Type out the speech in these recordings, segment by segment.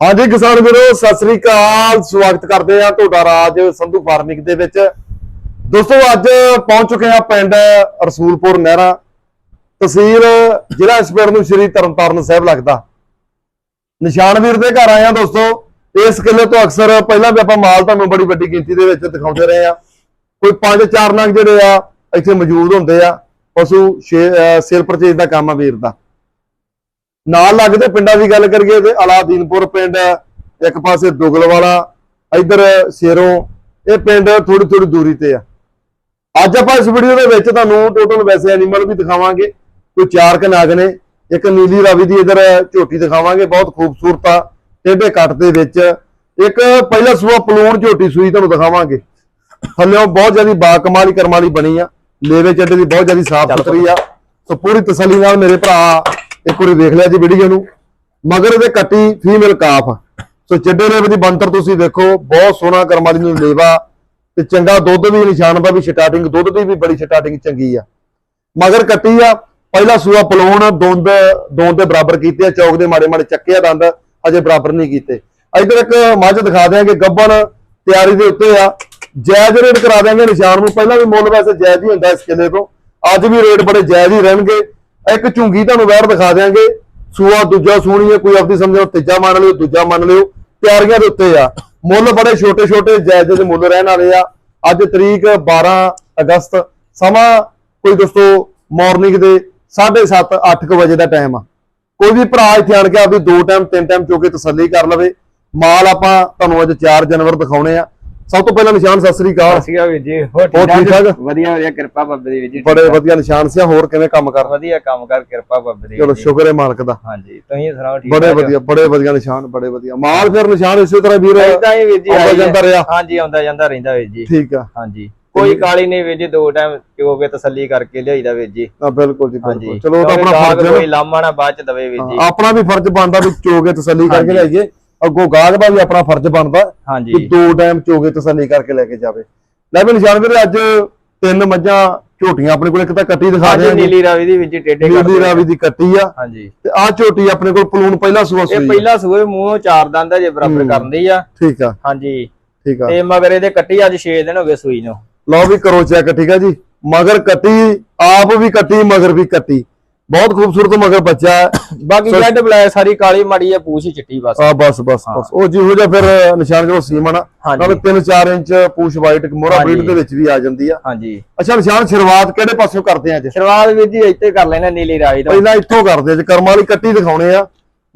ਹਾਂਜੀ ਕਿਸਾਨ ਵੀਰੋ, ਸਤਿ ਸ੍ਰੀ ਅਕਾਲ। ਸਵਾਗਤ ਕਰਦੇ ਆ ਤੁਹਾਡਾ ਰਾਜ ਸੰਧੂ ਫਾਰਮਿੰਗ ਦੇ ਵਿੱਚ। ਦੋਸਤੋ, ਅੱਜ ਪਹੁੰਚ ਚੁੱਕੇ ਆ ਪਿੰਡ ਰਸੂਲਪੁਰ ਨਹਿਰਾ। ਤਹਿਸੀਲ ਜ਼ਿਲ੍ਹਾ ਇਸ ਪਿੰਡ ਨੂੰ ਸ਼੍ਰੀ ਤਰਨਤਾਰਨ ਸਾਹਿਬ ਲੱਗਦਾ। ਨਿਸ਼ਾਨ ਵੀਰ ਦੇ ਘਰ ਆਏ ਆ ਦੋਸਤੋ। ਇਸ ਕਿੱਲੇ ਤੋਂ ਅਕਸਰ ਪਹਿਲਾਂ ਵੀ ਆਪਾਂ ਮਾਲ ਤੁਹਾਨੂੰ ਬੜੀ ਵੱਡੀ ਗਿਣਤੀ ਦੇ ਵਿੱਚ ਦਿਖਾਉਂਦੇ ਰਹੇ ਆ ਕੋਈ ਪੰਜ, ਚਾਰ ਨਗ ਜਿਹੜੇ ਆ, ਇੱਥੇ ਮੌਜੂਦ ਹੁੰਦੇ ਆ। ਪਸ਼ੂ ਸੇਲ ਪਰਚੇਜ ਦਾ ਕੰਮ ਆ ਵੀਰ ਦਾ। ਨਾਲ ਲੱਗਦੇ ਪਿੰਡਾਂ ਦੀ ਗੱਲ ਕਰੀਏ ਤੇ ਅਲਾਦੀਨਪੁਰ ਪਿੰਡ ਇੱਕ ਪਾਸੇ ਦੁਗਲ ਵਾਲਾ ਇਧਰ ਸ਼ੇਰੋਂ ਇਹ ਪਿੰਡ ਥੋੜੀ ਥੋੜੀ ਦੂਰੀ ਤੇ ਆ। ਅੱਜ ਆਪਾਂ ਇਸ ਵੀਡੀਓ ਦੇ ਵਿੱਚ ਤੁਹਾਨੂੰ ਟੋਟਲ ਵੈਸੇ ਐਨੀਮਲ ਵੀ ਦਿਖਾਵਾਂਗੇ ਕੋਈ ਚਾਰ ਕਨਾਗ ਨੇ ਇੱਕ ਨੀਲੀ ਰਾਵੀ ਦੀ ਇਧਰ ਝੋਟੀ ਦਿਖਾਵਾਂਗੇ ਬਹੁਤ ਖੂਬਸੂਰਤ ਆ ਟੇਢੇ ਕੱਟ ਦੇ ਵਿੱਚ। ਇੱਕ ਪਹਿਲਾ ਸੂਆ ਪਲੂਣ ਝੋਟੀ ਸੂਈ ਤੁਹਾਨੂੰ ਦਿਖਾਵਾਂਗੇ। ਥੱਲਿਓਂ ਬਹੁਤ ਜ਼ਿਆਦਾ ਬਾ ਕਮਾਲੀ ਕਰਮ ਵਾਲੀ ਬਣੀ ਆ ਲੇਵੇ ਚੱਡੇ ਦੀ ਬਹੁਤ ਜ਼ਿਆਦਾ ਸਾਫ਼ ਸੁਥਰੀ ਆ। ਸੋ ਪੂਰੀ ਤਸੱਲੀ ਨਾਲ ਮੇਰੇ ਭਰਾ ਇੱਕ ਵਾਰੀ ਦੇਖ ਲਿਆ ਜੀ ਵੀਡੀਓ ਨੂੰ। ਮਗਰ ਇਹਦੇ ਕੱਟੀ ਫੀਮੇਲ ਕਾਫ ਸੋ ਚੱਡੇ ਲੇਵੇ ਦੀ ਬੰਤਰ ਤੁਸੀਂ ਦੇਖੋ, ਬਹੁਤ ਸੋਹਣਾ ਕਰਮ ਵਾਲੀ ਨੂੰ ਲੇਵਾ। ਤੇ ਚੰਗਾ ਦੁੱਧ ਵੀ ਨਿਸ਼ਾਨ ਦਾ ਵੀ ਸਟਾਰਟਿੰਗ ਦੁੱਧ ਦੀ ਵੀ ਬੜੀ ਸਟਾਰਟਿੰਗ ਚੰਗੀ ਆ। ਮਗਰ ਕੱਟੀ ਆ, ਪਹਿਲਾ ਸੂਆ ਪਲੋਣ ਦੋਂਦ ਦੋਂਦ ਦੇ ਬਰਾਬਰ ਕੀਤੇ ਆ, ਚੌਕ ਦੇ ਮਾੜੇ ਮਾੜੇ ਚੱਕੇ ਆ ਦੰਦ ਅਜੇ ਬਰਾਬਰ ਨਹੀਂ ਕੀਤੇ। ਇਧਰ ਇੱਕ ਮੱਝ ਦਿਖਾ ਦਿਆਂਗੇ, ਗੱਬਣ ਤਿਆਰੀ ਦੇ ਉੱਤੇ ਆ। ਜਾਇਜ਼ ਰੇਟ ਕਰਾ ਦਿਆਂਗੇ ਨਿਸ਼ਾਨ ਨੂੰ। ਪਹਿਲਾਂ ਵੀ ਮੁੱਲ ਵੈਸੇ ਜਾਇਜ਼ ਹੀ ਹੁੰਦਾ ਇਸ ਕਿਲੇ ਤੋਂ। ਅੱਜ ਵੀ ਰੇਟ ਬੜੇ ਜਾਇਜ਼ ਹੀ ਰਹਿਣਗੇ। ਇੱਕ ਝੁੰਗੀ ਤੁਹਾਨੂੰ ਵੈਰ ਦਿਖਾ ਦਿਆਂਗੇ। ਸੂਆ ਦੂਜਾ ਸੂਣੀ ਹੈ, ਕੋਈ ਆਪਦੀ ਸਮਝੋ ਤੀਜਾ ਮੰਨ ਲਿਓ, ਦੂਜਾ ਮੰਨ ਲਿਓ। ਤਿਆਰੀਆਂ ਦੇ ਉੱਤੇ ਆ। ਮੁੱਲ ਬੜੇ ਛੋਟੇ ਛੋਟੇ ਜਾਇਜ਼ ਦੇ ਮੁੱਲ ਰਹਿਣ ਵਾਲੇ ਆ। ਅੱਜ ਤਰੀਕ 12 ਅਗਸਤ, ਸਮਾਂ ਕੋਈ ਦੋਸਤੋ ਮਾਰਨਿੰਗ ਦੇ 7:30 8 ਵਜੇ ਦਾ ਟਾਈਮ ਆ। ਕੋਈ ਵੀ ਭਰਾ ਇੱਥੇ ਆਣ ਕੇ ਆਪਦੀ ਦੋ ਟਾਈਮ ਤਿੰਨ ਟਾਈਮ ਚੋ ਕੇ ਤਸੱਲੀ ਕਰ ਲਵੇ। ਮਾਲ ਆਪਾਂ ਤੁਹਾਨੂੰ ਅੱਜ 4 ਜਨਵਰ ਦਿਖਾਉਣੇ ਆ। ਸਭ ਤੋਂ ਪਹਿਲਾਂ ਨਿਸ਼ਾਨ ਸਤਿ ਸ੍ਰੀ ਅਕਾਲ ਸੀਗਾ ਵੀਰ ਜੀ ਹੋਰ ਹੋਰ ਠੀਕ ਠਾਕ? ਵਧੀਆ ਵਧੀਆ ਕਿਰਪਾ ਬਾਬੇ ਦੀ ਵੀਰ ਜੀ ਬੜੇ ਵਧੀਆ ਨਿਸ਼ਾਨ ਸੀ ਹੋਰ ਕਿਵੇਂ ਕੰਮ ਕਰ ਵਧੀਆ ਕੰਮ ਕਰ ਕਿਰਪਾ ਬਾਬੇ ਦੀ ਚਲੋ ਜੀ। ਸ਼ੁਕਰ ਹੈ ਮਾਲਕ ਦਾ ਹਾਂਜੀ ਤੁਸੀਂ ਸੁਣਾਓ ਠੀਕ ਬੜੇ ਠਾਕ? ਵਧੀਆ ਬੜੇ ਵਧੀਆ ਨਿਸ਼ਾਨ ਬੜੇ ਵਧੀਆ ਮਾਲ ਫਿਰ ਨਿਸ਼ਾਨ ਇਸੇ ਤਰ੍ਹਾਂ ਵੀਰ ਏਦਾਂ ਹੀ ਵੀਰ ਜੀ ਆਉਂਦਾ ਆਈ। ਜਾਂਦਾ ਰਿਹਾ। ਹਾਂਜੀ ਆਉਂਦਾ ਜਾਂਦਾ ਰਹਿੰਦਾ ਵੀਰ ਜੀ ਠੀਕ ਆ ਹਾਂਜੀ ਕੋਈ ਕਾਲੀ ਨਹੀਂ ਵੀਰ ਜੀ ਦੋ ਟਾਈਮ ਚੋਗੇ ਤਸੱਲੀ ਕਰਕੇ ਲਿਆਈਦਾ ਵੀਰ ਜੀ ਆ ਬਿਲਕੁਲ ਜੀ ਬਿਲਕੁਲ ਚਲੋ ਉਹ ਤਾਂ ਕਿਉਂਕਿ ਆਪਣਾ ਗਾਹਕ ਫਰਜ਼ ਕੋਈ ਲਾਮਾ ਨਾ ਬਾਅਦ ਚ ਦਵੇ ਵੀਰ ਨਾ। ਜੀ ਆਪਣਾ ਵੀ ਫਰਜ਼ ਬਣਦਾ ਵੀ ਚੋਗੇ ਤਸੱਲੀ ਕਰਕੇ ਹਾਂਜੀ। ਲਿਆਈਏ ਅੱਗੋਂ ਗਾਹਕ ਦਾ ਵੀ ਆਪਣਾ ਫਰਜ਼ ਬਣਦਾ ਕਿ ਹਾਂਜੀ। ਦੋ ਟਾਈਮ ਚੋਗੇ ਤਸੱਲੀ ਕਰਕੇ ਲੈ ਕੇ ਜਾਵੇ। ਲੈ ਵੀ ਨਿਸ਼ਾਨ ਵੀਰੇ ਅੱਜ ਤਿੰਨ ਮੱਝਾਂ ਝੋਟੀਆਂ ਆਪਣੇ ਕੋਲ ਇੱਕ ਤਾਂ ਕੱਟੀ ਦਿਖਾ ਰਹੇ ਨੀਲੀ ਰਾਵੀ ਦੀ ਜੀ ਟੇਡੇ ਨੀਲੀ ਰਾਵੀ ਦੀ ਕੱਟੀ ਆ। ਹਾਂਜੀ। ਤੇ ਆ ਝੋਟੀ ਆਪਣੇ ਕੋਲ ਪਲੂਣ ਪਹਿਲਾ ਸੂਆ ਇਹ ਸੂਈ ਪਹਿਲਾ ਸੂਏ ਮੂੰਹੋਂ ਚਾਰ ਦੰਦ ਹੈ ਜੇ ਬਰਾਬਰ। ਕਰਨ ਦੀ ਆ। ਠੀਕ ਆ। ਹਾਂਜੀ। ਠੀਕ ਆ। ਤੇ ਮਗਰ ਇਹਦੇ ਕੱਟੀ ਅੱਜ 6 ਦਿਨ ਹੋ ਗਏ ਸੂਈ ਨੂੰ। ਲਓ ਵੀ ਕਰੋ ਚੈੱਕ ਠੀਕ ਆ ਜੀ? ਮਗਰ ਕੱਟੀ ਆਪ ਵੀ ਕੱਟੀ ਮਗਰ ਵੀ ਕੱਟੀ। ਬਹੁਤ ਖੂਬਸੂਰਤ ਮਗਰ ਬੱਚਾ ਹੈ। ਬਾਕੀ ਸੋ- ਜੈਡ ਬਲੈਕ ਸਾਰੀ ਕਾਲੀ ਮਾੜੀ ਆ ਪੂਛ ਹੀ ਚਿੱਟੀ ਬਸ। ਆ ਬਸ ਬਸ ਹਾਂ। ਬਸ। ਉਹ ਜਿਹੋ ਜਿਹਾ ਫਿਰ ਨਿਸ਼ਾਨ ਜਿਹੜਾ ਸੀਮਨ ਆ ਹਾਂਜੀ। ਨਾਲੇ 3-4 ਇੰਚ ਪੂਛ ਵਾਈਟ ਮੋਹਰਾ ਹਾਂਜੀ। ਬਰੀਡ ਦੇ ਵਿੱਚ ਵੀ ਆ ਜਾਂਦੀ ਆ। ਹਾਂਜੀ। ਅੱਛਾ ਨਿਸ਼ਾਨ ਸ਼ੁਰੂਆਤ ਕਿਹੜੇ ਪਾਸਿਓਂ ਕਰਦੇ ਆ ਅੱਜ? ਸ਼ੁਰੂਆਤ ਵੀਰ ਜੀ ਇੱਥੇ ਕਰ ਲੈਣਾ ਨੀਲੀ ਰਾਵੀ ਤੋਂ। ਪਹਿਲਾਂ ਇੱਥੋਂ ਕਰਦੇ ਅੱਜ ਕਰਮਾਂ ਵਾਲੀ ਕੱਟੀ ਦਿਖਾਉਣੇ ਆ।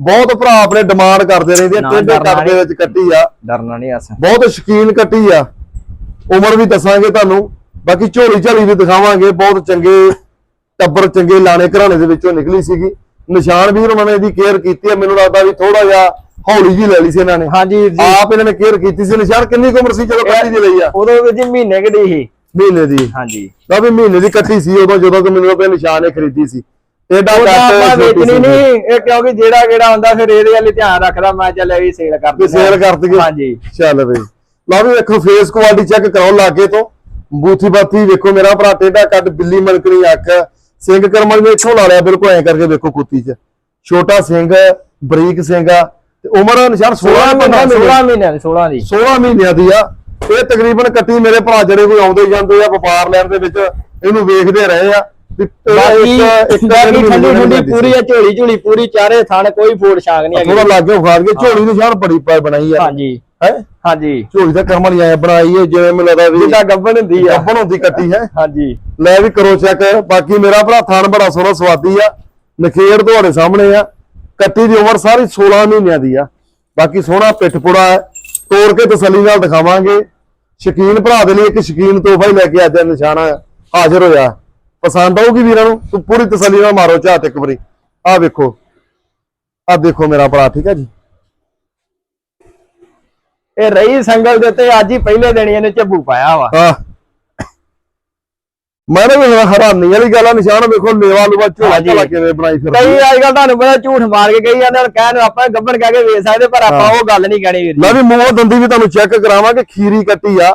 ਬਹੁਤ ਭਰਾ ਆਪਣੇ ਡਿਮਾਂਡ ਕਰਦੇ ਰਹਿੰਦੇ ਆ ਨਾ, ਡਰਨਾ ਕੱਟ ਦੇ ਵਿੱਚ ਕੱਟੀ ਆ। ਡਰਨਾ ਨਹੀਂ ਅਸ। ਬਹੁਤ ਸ਼ੌਕੀਨ ਕੱਟੀ ਆ। ਉਮਰ ਵੀ ਦੱਸਾਂਗੇ ਤੁਹਾਨੂੰ। ਬਾਕੀ ਝੋਲੀ ਝਾਲੀ ਵੀ ਦਿਖਾਵਾਂਗੇ ਬਹੁਤ ਚੰਗੇ ਟੱਬਰ ਚੰਗੇ ਲਾਣੇ ਘਰਾਣੇ ਦੇ ਵਿੱਚੋਂ ਨਿਕਲੀ ਸੀਗੀ। ਨਿਸ਼ਾਨ ਵੀਰ ਉਹਨਾਂ ਨੇ ਇਹਦੀ ਕੇਅਰ ਕੀਤੀ ਆ ਮੈਨੂੰ ਲੱਗਦਾ ਵੀ ਥੋੜਾ ਜਿਹਾ ਹੌਲੀ ਜੀ ਲੈ ਲਈ ਸੀ ਇਹਨਾਂ ਨੇ। ਹਾਂਜੀ ਜੀ। ਆਪ ਇਹਨਾਂ ਨੇ ਕੇਅਰ ਕੀਤੀ ਸੀ। ਨਿਸ਼ਾਨ ਕਿੰਨੀ ਉਮਰ ਸੀ? ਜਦੋਂ ਕੱਟੀ ਦੀ ਲਈ ਆ। ਉਦੋਂ ਜੀ ਮਹੀਨੇ ਕਢੀ ਸੀ। ਮਹੀਨੇ ਦੀ। ਹਾਂਜੀ। ਤਾਂ ਵੀ ਮਹੀਨੇ ਦੀ ਕੱਟੀ ਸੀ ਉਦੋਂ ਜਦੋਂ ਕਿ ਮੈਨੂੰ ਲੱਗਦਾ ਨਿਸ਼ਾਨ ਨੇ ਖਰੀਦੀ ਸੀ। ਆਪਾਂ ਕੱਟ ਵੇਚਣੀ ਨਹੀਂ। ਇਹ ਕਿਉਂਕਿ ਜਿਹੜਾ ਕਿਹੜਾ ਹੁੰਦਾ ਫਿਰ ਇਹਦੇ ਵੱਲ ਹੀ ਧਿਆਨ ਰੱਖਦਾ। ਮੈਂ ਚੱਲ ਇਹ ਸੇਲ ਕਰ ਦਿੰਦਾ। ਸੇਲ ਕਰ ਦਈਏ। ਹਾਂਜੀ। ਚੱਲ ਬਈ। ਲਓ ਵੀ ਵੇਖੋ ਫੇਸ ਕੁਆਲਿਟੀ ਚੈੱਕ ਕਰਾਓ ਲਾਗੇ ਤੋਂ। ਬੂਥੀ ਬਾਤੀ ਵੇਖੋ ਮੇਰਾ ਭਰਾ ਟੇਡਾ ਕੱਟ ਬਿੱਲੀ ਮਲਕਣੀ ਅੱਖ। ਸਿੰਘ ਕਰਮਲ ਨੇ ਇੱਥੋਂ ਲਾ ਲਿਆ ਬਿਲਕੁਲ ਐ ਕਰਕੇ ਵੇਖੋ ਕੁੱਤੀ 'ਚ। ਛੋਟਾ ਸਿੰਘ ਬਰੀਕ ਸਿੰਘ ਆ ਤੇ ਉਮਰ ਨਿਸ਼ਾਨ 16 16 15 ਮਹੀਨੇ ਮਹੀਨੇ 16 ਮਹੀਨੇ 16 ਦੀ 16 ਮਹੀਨਿਆਂ ਦੀ ਆ। ਇਹ ਤਕਰੀਬਨ ਕੱਟੀ ਮੇਰੇ ਭਰਾ ਜਿਹੜੇ ਕੋਈ ਆਉਂਦੇ ਜਾਂਦੇ ਆ ਵਪਾਰ ਲੈਣ ਦੇ ਵਿੱਚ ਇਹਨੂੰ ਵੇਖਦੇ ਰਹੇ ਆ। ਬਾਕੀ ਇੱਕ- ਇੱਕ ਬਾਕੀ ਠੰਡੀ ਠੰਡੀ ਦੀ ਪੂਰੀ ਆ ਝੋਲੀ ਝੋਲੀ ਪੂਰੀ ਚਾਰੇ ਥਣ ਕੋਈ ਫੋੜ ਛਾਂਗ ਨਹੀਂ ਥੋੜਾ ਹੈਗੀ। ਲਾਗੇ ਖਾ ਕੇ ਝੋਲੀ ਨਿਸ਼ਾਨ ਬੜੀ ਬਣਾਈ ਆ। ਹਾਂਜੀ। ਹੈ? ਹਾਂਜੀ। ਝੋਲੀ ਦਾ ਕਰਮ ਵਾਲੀ ਐ ਬਣਾਈ ਹੈ ਜਿਵੇਂ ਮੈਨੂੰ ਲੱਗਦਾ ਵੀ ਜਿੱਦਾਂ ਗੱਬਣ ਹੁੰਦੀ ਆ। ਗੱਬਣ ਹੁੰਦੀ ਕੱਟੀ ਹੈ। ਹਾਂਜੀ। ਲੈ ਵੀ ਕਰੋ ਚੈੱਕ ਬਾਕੀ ਮੇਰਾ ਭਰਾ ਥਾਨ ਬੜਾ ਸੋਹਣਾ ਸਵਾਦੀ ਆ। ਨਖੇੜ ਤੁਹਾਡੇ ਸਾਹਮਣੇ ਆ। ਕੱਟੀ ਦੀ ਉਮਰ ਸਾਰੀ 16 ਮਹੀਨਿਆਂ ਦੀ ਆ। ਬਾਕੀ ਸੋਹਣਾ ਪਿੱਠ ਪੁੜਾ ਹੈ। ਤੋੜ ਕੇ ਤਸੱਲੀ ਨਾਲ ਦਿਖਾਵਾਂਗੇ। ਸ਼ਕੀਨ ਭਰਾ ਦੇ ਲਈ ਇੱਕ ਸ਼ਕੀਨ ਤੋਹਫਾ ਹੀ ਲੈ ਕੇ ਅੱਜ ਨਿਸ਼ਾਨਾ ਹਾਜ਼ਰ ਹੋਇਆ। ਪਸੰਦ ਆਊਗੀ ਵੀਰਾਂ ਨੂੰ ਤੂੰ ਪੂਰੀ ਤਸੱਲੀ ਨਾਲ ਮਾਰੋ ਝਾਤ ਇੱਕ ਵਾਰੀ। ਆਹ ਵੇਖੋ। ਆਹ ਦੇਖੋ ਮੇਰਾ ਭਰਾ ਠੀਕ ਹੈ ਜੀ? ਇਹ ਰਹੀ ਸੰਗਲ ਦੇ ਉੱਤੇ ਅੱਜ ਹੀ ਪਹਿਲੇ ਦਿਨ ਇਹਨੇ ਝੱਬੂ ਪਾਇਆ ਵਾ। ਹਾਂ। ਮੈਂ ਨਾ ਵੀ ਹੈਰਾਨੀ ਵਾਲੀ ਗੱਲ ਆ ਨਿਸ਼ਾਨ ਵੇਖੋ ਲੇਵਾ ਲੂਵਾ ਝੋਲਾ। ਝੋਲਾ ਕਿਵੇਂ ਬਣਾਈ ਕਈ ਫਿਰਦੀ ਅੱਜ ਕੱਲ ਤੁਹਾਨੂੰ ਪਤਾ ਝੂਠ ਮਾਰ ਕੇ ਕਈ ਜਾਂਦੇ ਹੁਣ ਕਹਿਣ ਆਪਾਂ ਗੱਬਣ ਕਹਿ ਕੇ ਵੇਚ ਸਕਦੇ ਪਰ ਆਪਾਂ। ਉਹ ਗੱਲ ਨਹੀਂ ਕਹਿਣੀ ਵੀਰ ਮੈਂ ਵੀ ਮੂੰਹ ਦੰਦੀ ਵੀ ਤੁਹਾਨੂੰ ਚੈੱਕ ਕਰਾਵਾਂਗੇ ਖੀਰੀ ਕੱਟੀ ਆ।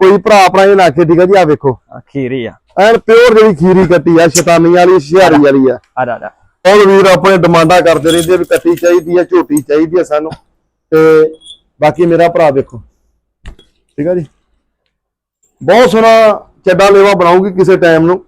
ਕੋਈ ਭਰਾ ਆਪਣਾ ਇਹ ਨਾ ਕੇ ਠੀਕ ਆ ਜੀ ਆ ਵੇਖੋ। ਖੀਰੀ ਆ। ਐਨ ਪਿਓਰ ਜਿਹੜੀ ਖੀਰੀ ਕੱਟੀ ਆ ਸ਼ੈਤਾਨੀ ਵਾਲੀ ਸ਼ਿਆਰੀ ਵਾਲੀ ਆ। ਆ ਜਾ ਉਹ ਵੀਰ ਆਪਣੇ ਡਿਮਾਂਡਾਂ ਕਰਦੇ ਰਹਿੰਦੇ ਵੀ ਕੱਟੀ ਚਾਹੀਦੀ ਆ ਝੋਟੀ ਚਾਹੀਦੀ ਆ ਸਾਨੂੰ। ਤੇ ਬਾਕੀ ਮੇਰਾ ਭਰਾ ਵੇਖੋ ਠੀਕ ਆ ਜੀ? ਬਹੁਤ ਸੋਹਣਾ ਚੱਡਾ ਲੇਵਾ ਬਣਾਉਗੀ ਕਿਸੇ ਟਾਈਮ ਨੂੰ।